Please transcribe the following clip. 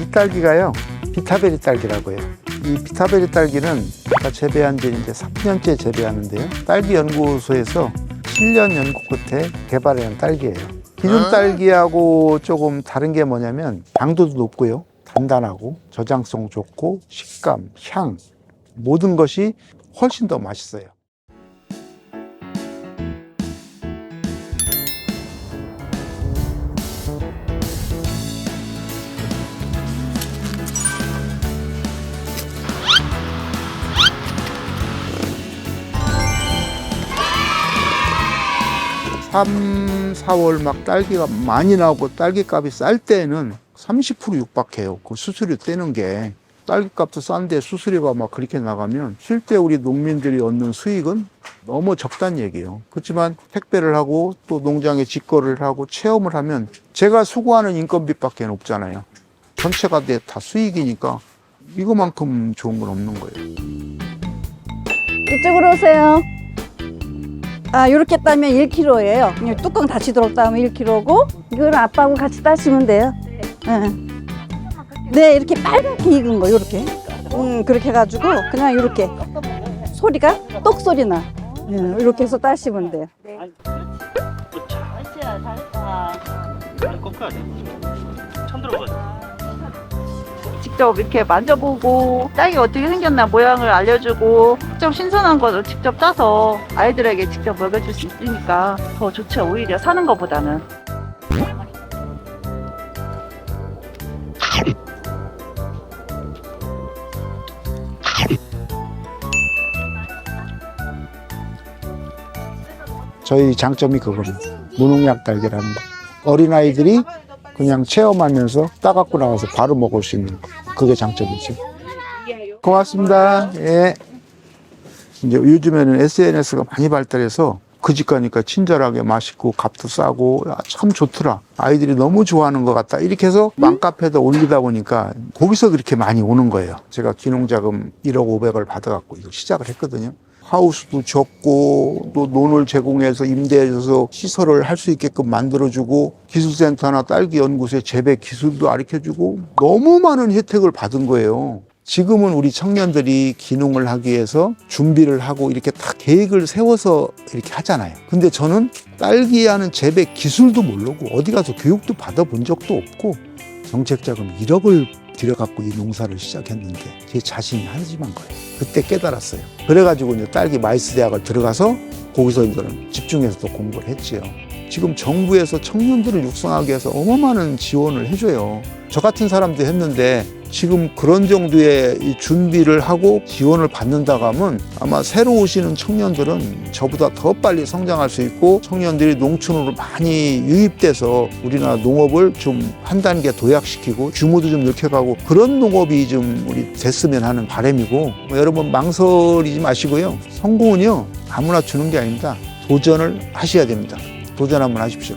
이 딸기가요 비타베리 딸기라고 해요. 이 비타베리 딸기는 아까 재배한 지 이제 3년째 재배하는데요. 딸기 연구소에서 7년 연구 끝에 개발한 딸기예요. 기존 아. 딸기하고 조금 다른 게 뭐냐면 당도도 높고요. 단단하고 저장성 좋고 식감, 향 모든 것이 훨씬 더 맛있어요. 삼, 4월 막 딸기가 많이 나오고 딸기값이 쌀 때는 30% 육박해요. 그 수수료 떼는 게. 딸기값도 싼데 수수료가 막 그렇게 나가면 실제 우리 농민들이 얻는 수익은 너무 적다는 얘기예요. 그렇지만 택배를 하고 또 농장에 직거래를 하고 체험을 하면 제가 수고하는 인건비밖에 없잖아요. 전체가 다 수익이니까 이거만큼 좋은 건 없는 거예요. 이쪽으로 오세요. 아, 이렇게 따면 1kg예요. 그냥 뚜껑 닫히도록 따면 1kg고, 이걸 아빠하고 같이 따시면 돼요. 네. 네, 이렇게 빨갛게 익은 거, 이렇게. 음, 그렇게 해가지고, 그냥 이렇게 소리가 똑 소리 나. 네, 이렇게 해서 따시면 돼요. 많이 꺾어야 돼. 처음 들어가지. 직접 이렇게 만져보고 딸기 어떻게 생겼나 모양을 알려주고 직접 신선한 거를 직접 따서 아이들에게 직접 먹여줄 수 있으니까 더 좋죠 오히려 사는 것보다는 저희 장점이 그겁니다. 무농약 딸기라는 거. 어린아이들이 그냥 체험하면서 따갖고 나와서 바로 먹을 수 있는 거. 그게 장점이죠. 고맙습니다. 예. 이제 요즘에는 SNS가 많이 발달해서 그 집 가니까 친절하게 맛있고 값도 싸고 아, 참 좋더라. 아이들이 너무 좋아하는 것 같다. 이렇게 해서 맘카페에다 올리다 보니까 거기서 그렇게 많이 오는 거예요. 제가 기농자금 1억 5백을 받아갖고 이거 시작을 했거든요. 하우스도 적고 또 논을 제공해서 임대해줘서 시설을 할 수 있게끔 만들어주고 기술센터나 딸기 연구소의 재배 기술도 가르쳐주고 너무 많은 혜택을 받은 거예요. 지금은 우리 청년들이 기농을 하기 위해서 준비를 하고 이렇게 다 계획을 세워서 이렇게 하잖아요. 근데 저는 딸기 하는 재배 기술도 모르고 어디 가서 교육도 받아본 적도 없고 정책 자금 1억을 들여갖고 이 농사를 시작했는데 제 자신이 한심한 거예요. 그때 깨달았어요. 그래가지고 이제 딸기 마이스 대학을 들어가서 거기서 이제는 집중해서 또 공부를 했지요. 지금 정부에서 청년들을 육성하기 위해서 어마어마한 지원을 해줘요. 저 같은 사람도 했는데 지금 그런 정도의 이 준비를 하고 지원을 받는다고 하면 아마 새로 오시는 청년들은 저보다 더 빨리 성장할 수 있고 청년들이 농촌으로 많이 유입돼서 우리나라 농업을 좀 한 단계 도약시키고 규모도 좀 넓혀가고 그런 농업이 좀 우리 됐으면 하는 바람이고 뭐 여러분 망설이지 마시고요. 성공은요 아무나 주는 게 아닙니다. 도전을 하셔야 됩니다. 도전 한번 하십시오.